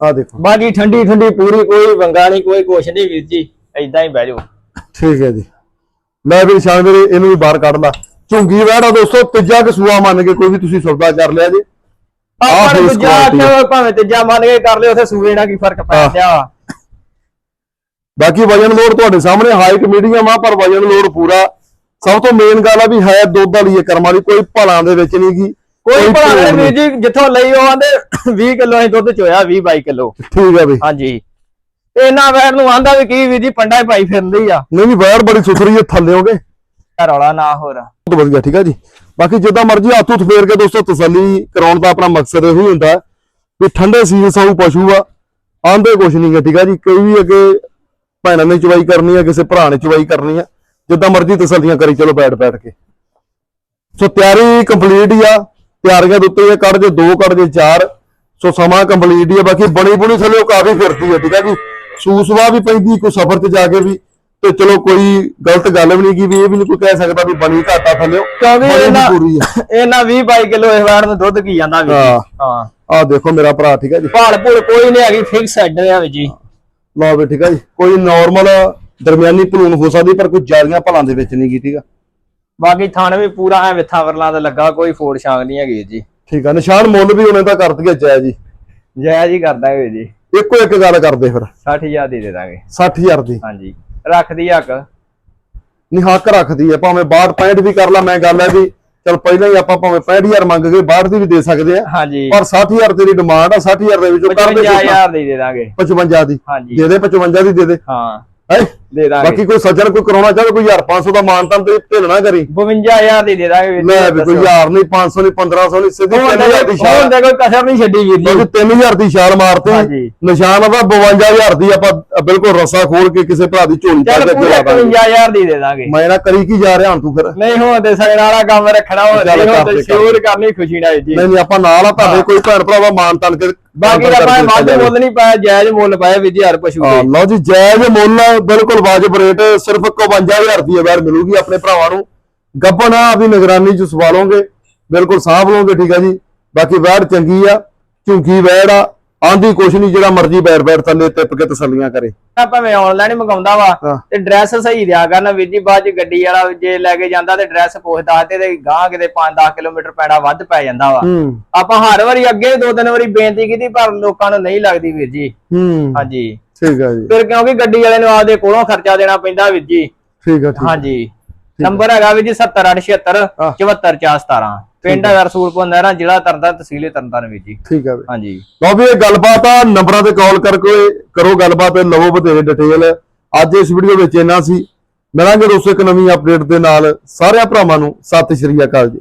ਆ ਦੇਖੋ। ਬਾਕੀ ਠੰਡੀ ਠੰਡੀ ਪੂਰੀ ਕੋਈ ਵੰਗਾ ਨਹੀਂ ਕੋਈ ਕੁਛ ਨਹੀਂ ਵੀਰ ਜੀ। ਐਦਾਂ ਹੀ ਬਹਿ ਜਾਓ। ਠੀਕ ਹੈ ਜੀ। ਲੈ ਵੀ ਨਿਸ਼ਾਨ ਵੀਰੇ ਇਹਨੂੰ ਵੀ ਬਾਹਰ ਕੱਢ ਲਾ। ਝੁੰਗੀ ਵੈੜਾ ਦੋਸਤੋ ਤੀਜਾ ਕਸੂਆ ਮੰਨ ਕੇ ਕੋਈ ਵੀ ਤੁਸੀਂ ਸੌਦਾ ਕਰ ਲਿਆ ਜੀ। ਆਹ ਆਪਾਂ ਦੂਜਾ ਆਖਿਆ ਭਾਵੇਂ ਤੀਜਾ ਮੰਨ ਕੇ ਕਰ ਲਿਓ ਉਥੇ ਸੂਏ ਨਾਲ ਕੀ ਫ਼ਰਕ ਪੈ। ਗਿਆ। ਬਾਕੀ ਵਜਨ ਲੋਡ ਤੁਹਾਡੇ ਸਾਹਮਣੇ ਹਾਈਟ ਮੀਡੀਅਮ ਆ ਪਰ ਵਜਨ ਲੋਡ ਪੂਰਾ। ਸਭ ਤੋਂ ਮੇਨ ਗੱਲ ਆ ਵੀ ਹੈ ਦੁੱਧ ਵਾਲੀ ਇਹ ਕਰਮਾਂ ਦੀ ਕੋਈ ਭਲਾਂ ਦੇ ਵਿੱਚ ਨਹੀਂ ਗੀ ਕੋਈ ਭਲਾ ਨਹੀਂ। ਵੀਰ ਜੀ ਜਿੱਥੋਂ ਲਈ ਉਹ ਆਂਦੇ 20 ਕਿਲੋ ਅਸੀਂ ਦੁੱਧ ਚੋਇਆ 20 22 ਕਿਲੋ। ਠੀਕ ਹੈ ਬਈ ਹਾਂਜੀ। ਤੇ ਇਹਨਾਂ ਵੈਰ ਨੂੰ ਆਂਦਾ ਵੀ ਕੀ ਵੀਰ ਜੀ ਪੰਡਾ ਹੀ ਪਾਈ ਫਿਰਦੀ ਆ। ਨਹੀਂ ਨਹੀਂ ਵੈੜ ਬੜੀ ਸੁਥਰੀ ਹੈ ਥੱਲਿਓਗੇ ਘਰ ਵਾਲਾ ਨਾ ਹੋਰ। ਬਹੁਤ ਵਧੀਆ ਠੀਕ ਹੈ ਜੀ। ਬਾਕੀ ਜਿੱਦਾਂ ਮਰਜ਼ੀ ਹੱਥ ਹੁੱਥ ਫੇਰ ਕੇ ਦੋਸਤੋ ਤਸੱਲੀ ਕਰਾਉਣ ਦਾ ਆਪਣਾ ਮਕਸਦ ਇਹੋ ਹੀ ਹੁੰਦਾ ਹੈ ਵੀ ਠੰਡੇ ਸੀਜ਼ਨ ਸਾਊ ਪਸ਼ੂ ਆ ਆਂਦੇ ਕੁਛ ਨਹੀਂ ਗਾ ਠੀਕ ਹੈ ਜੀ। ਕੋਈ ਵੀ ਅੱਗੇ ਭੈਣਾਂ ਨੇ ਚਵਾਈ ਕਰਨੀ ਆ ਕਿਸੇ ਭਰਾ ਨੇ ਚਵਾਈ ਕਰਨੀ ਆ ਜਿੱਦਾਂ ਮਰਜ਼ੀ ਤਸੱਲੀਆਂ ਕਰੀ ਚਲੋ ਬੈਠ ਬੈਠ ਕੇ। ਸੋ ਤਿਆਰੀ ਕੰਪਲੀਟ ਹੀ ਆ ਤਿਆਰੀਆਂ ਦੇ ਉੱਤੇ ਇਹ ਕੱਢ ਜੇ ਦੋ ਕੱਢ ਜੇ ਚਾਰ। ਸੋ ਸਮਾਂ ਕੰਪਲੀਟ ਹੀ ਆ ਬਾਕੀ ਬਣੀ ਬੁਣੀ ਥੱਲੇ ਕਾਫੀ ਫਿਰਦੀ ਆ ਠੀਕ ਹੈ ਜੀ? ਸੂਸਵਾ ਵੀ ਪੈਂਦੀ ਕੋਈ ਸਫ਼ਰ ਤੇ ਜਾ ਕੇ ਵੀ ਤੇ ਚਲੋ ਕੋਈ ਗਲਤ ਗੱਲ ਵੀ ਨਹੀਂ ਕੀ ਵੀ ਇਹ ਵੀ ਨਹੀਂ ਕੋਈ ਕਹਿ ਸਕਦਾ ਵੀ ਬਣੀ ਘਾਟਾ ਥੱਲੇ ਕਿਉਂਕਿ ਵੀ ਆ। ਇਹਨਾਂ 20 22 ਕਿਲੋ ਇਸ ਵੈਰ ਨੂੰ ਦੁੱਧ ਕੀ ਜਾਂਦਾ ਵੀਰ ਹਾਂ। ਆਹ ਦੇਖੋ ਮੇਰਾ ਭਰਾ ਠੀਕ ਹੈ ਜੀ? ਭਾਲ ਭੂਲ ਕੋਈ ਨਹੀਂ ਹੈਗੀ ਫਿਕਸ ਹੈਡ ਆ ਵੀਰ ਜੀ। ਲਓ ਵੀ ਠੀਕ ਹੈ ਜੀ? ਕੋਈ ਨਾਰਮਲ ਦਰਮਿਆਨੀ ਭਲੂਣ ਹੋ ਸਕਦੀ ਪਰ ਕੋਈ ਜ਼ਿਆਦੀਆਂ ਭਲਾਂ ਦੇ ਵਿੱਚ ਨਹੀਂ ਗੀ ਆ ਬਾਕੀ ਥਣ ਵੀ ਪੂਰਾ ਐ ਵਿਥਾ ਵਰਲਾਂ ਤੇ ਲੱਗਾ ਕੋਈ ਫੋੜ ਛਾਂਗ ਨਹੀਂ ਹੈਗੀ ਜੀ। ਠੀਕ ਆ ਨਿਸ਼ਾਨ ਮੁੱਲ ਵੀ ਉਹਨੇ ਤਾਂ ਕਰ ਦਈਏ ਜੈ ਜੀ। ਜੈ ਜੀ ਕਰਦਾ ਵੀਰ ਜੀ। ਇੱਕੋ ਇੱਕ ਗੱਲ ਕਰਦੇ ਫਿਰ। 60000 ਦੀ ਦੇ ਦਾਂਗੇ। 60000 ਦੀ। ਹਾਂਜੀ। ਰੱਖਦੀ ਹੱਕ। ਨਹੀਂ ਹੱਕ ਰੱਖਦੀ ਹੈ ਭਾਵੇਂ 62 65 ਵੀ ਕਰ ਲਾ ਮੈਂ ਗੱਲ ਹੈ ਵੀ ਚਲ ਪਹਿਲਾਂ ਹੀ ਆਪਾਂ ਭਾਵੇਂ 65000 ਮੰਗ ਗਏ 62 ਦੀ ਵੀ ਦੇ ਸਕਦੇ ਆ। ਹਾਂਜੀ। ਪਰ 60000 ਤੇਰੀ ਡਿਮਾਂਡ ਆ 60000 ਦੇ ਵਿੱਚੋਂ ਕਰ ਦੇ 55000 ਦੀ ਦੇ ਦਾਂਗੇ। 55 ਦੀ। ਹਾਂਜੀ। ਦੇ ਦੇ 55 ਦੀ ਦੇ ਦੇ। ਹਾਂ। ਹੈ? ਦੇ ਦਾਂਗੇ। ਬਾਕੀ ਕੋਈ ਸੱਜਣ ਕੋਈ ਕਰਾਉਣਾ ਚਾਹੇ ਕੋਈ 1500 ਦਾ ਮਾਨਤਾਨ ਤੇ ਢਿੱਲਣਾ ਕਰੀ। 52000 ਦੀ ਦੇ ਦਾਂਗੇ ਲੈ ਵੀ ਕੋਈ। ਹਜ਼ਾਰ ਨਹੀਂ 500 ਨਹੀਂ 1500 ਨਹੀਂ ਸਿੱਧੀ ਹੁਣ 3000 ਦੀ ਛਾਲ। ਹੁਣ ਦੇਖੋ ਕਸਰ ਨਹੀਂ ਛੱਡੀ ਵੀਰ ਜੀ। ਕਿਉਂਕਿ 3000 ਦੀ ਛਾਲ ਮਾਰਤੀ। ਨਿਸ਼ਾਨ ਉਹਦਾ 52000 ਦੀ ਆਪਾਂ ਬਿਲਕੁਲ ਰਸਾ ਖੋਲ ਕੇ ਕਿਸੇ ਭਰਾ ਦੀ ਝੋਲੀ ਪਾ ਚੱਲ ਕੇ ਅੱਗੇ ਪੂਰਾ ਲਾ ਦਾਂਗੇ 55000 ਦੀ ਦੇ ਦਾਂਗੇ। ਮੈਂ ਨਾ ਕਰੀ ਕੀ ਜਾ ਰਿਹਾ ਹੁਣ ਤੂੰ ਫਿਰ? ਨਹੀਂ ਹੁਣ ਤੇ ਸਗਣ ਵਾਲਾ ਕੰਮ ਰੱਖਣਾ ਹੋ ਚੱਲ ਤੇ ਸ਼ੋਰ ਕਰਨੀ ਖੁਸ਼ੀ ਨਾਲ ਜੀ। ਨਹੀਂ ਆਪਾਂ ਨਾਲ ਆ ਤੁਹਾਡੇ ਕੋਈ ਭੈਣ ਭਰਾਵਾ ਮਾਨ ਤਨ ਕੇ ਬਾਕੀ ਦਾ ਭਾਵੇਂ ਵੱਧ ਮੁੱਲ ਨਹੀਂ ਪਾਇਆ ਜਾਇਜ਼ ਮੁੱਲ ਪਾਇਆ ਵੀਰ ਜੀ ਹਰ ਪਸ਼ੂ ਹਾਂ ਦੇ ਲਓ ਜੀ ਜਾਇਜ਼ ਮੁੱਲ ਬਿਲਕੁਲ ਵਾਜਬ ਰੇਟ ਸਿਰਫ 51000 ਦੀ ਵੈਰ ਮਿਲੂਗੀ ਆਪਣੇ ਭਰਾਵਾਂ ਨੂੰ। ਗੱਬਨ ਆ ਆਪਣੀ ਨਿਗਰਾਨੀ ਚ ਸਵਾਲੋਗੇ ਬਿਲਕੁਲ ਸਾਂਭ ਲਓਗੇ ਠੀਕ ਆ ਜੀ। ਬਾਕੀ ਵੈੜ ਚੰਗੀ ਆ ਝੁੰਕੀ ਵੈੜ ਆ ਆਂਦੀ ਕੁਛ ਨਹੀਂ ਜਿਹੜਾ ਮਰਜ਼ੀ ਬੈਠ ਬੈਠ ਥੱਲੇ ਟਿੱਪ ਕੇ ਤਸੱਲੀਆਂ ਕਰੇ। ਭਾਵੇਂ ਆਨਲਾਈਨ ਮੰਗਾਉਂਦਾ ਵਾ। ਤੇ ਡਰੈਸ ਸਹੀ ਦਿਆ ਕਰਨਾ ਵੀਰ ਜੀ ਬਾਅਦ ਚ ਗੱਡੀ ਵਾਲਾ ਜੇ ਲੈ ਕੇ ਜਾਂਦਾ ਤੇ ਡਰੈਸ ਪੁੱਛਦਾ ਤੇ ਤੇ ਗਾਂ ਕਿਤੇ 5-10 ਕਿਲੋਮੀਟਰ ਪੈਣਾ ਵੱਧ ਪੈ ਜਾਂਦਾ ਵਾ। ਆਪਾਂ ਹਰ ਵਾਰੀ ਅੱਗੇ ਦੋ ਤਿੰਨ ਵਾਰੀ ਬੇਨਤੀ ਕੀਤੀ ਪਰ ਲੋਕਾਂ ਨੂੰ ਨਹੀਂ ਲੱਗਦੀ ਵੀਰ ਜੀ। ਹਾਂਜੀ। ਠੀਕ ਆ ਜੀ। ਫਿਰ ਕਿਉਂਕਿ ਗੱਡੀ ਵਾਲੇ ਨੂੰ ਆਪਦੇ ਕੋਲੋਂ ਖਰਚਾ ਦੇਣਾ ਪੈਂਦਾ ਵੀਰ ਜੀ। ਠੀਕ ਆ ਠੀਕ ਹਾਂਜੀ। ਨੰਬਰ ਹੈਗਾ ਵੀਰ ਜੀ 70876 ਹਾਂ। 74417 ਪਿੰਡ ਹੈਗਾ ਰਸੂਲਪੁਰ ਨਹਿਰਾ ਜ਼ਿਲ੍ਹਾ ਤਰਨਤਾਰਨ ਤਹਿਸੀਲ ਤਰਨਤਾਰਨ ਵੀਰ ਜੀ। ਠੀਕ ਆ ਹਾਂਜੀ। ਲਓ ਵੀ ਇਹ ਗੱਲਬਾਤ ਆ ਨੰਬਰਾਂ ਤੇ ਕਾਲ ਕਰਕੇ ਕਰੋ ਗੱਲਬਾਤ ਲਵੋ ਬਥੇਰੇ ਡਿਟੇਲ ਅੱਜ ਇਸ ਵੀਡੀਓ ਵਿੱਚ ਇੰਨਾ ਸੀ। ਮਿਲਾਂਗੇ ਦੋਸਤੋ ਇੱਕ ਨਵੀਂ ਅਪਡੇਟ ਦੇ ਨਾਲ। ਸਾਰਿਆਂ ਭਰਾਵਾਂ ਨੂੰ ਸਤਿ ਸ਼੍ਰੀ ਅਕਾਲ ਜੀ।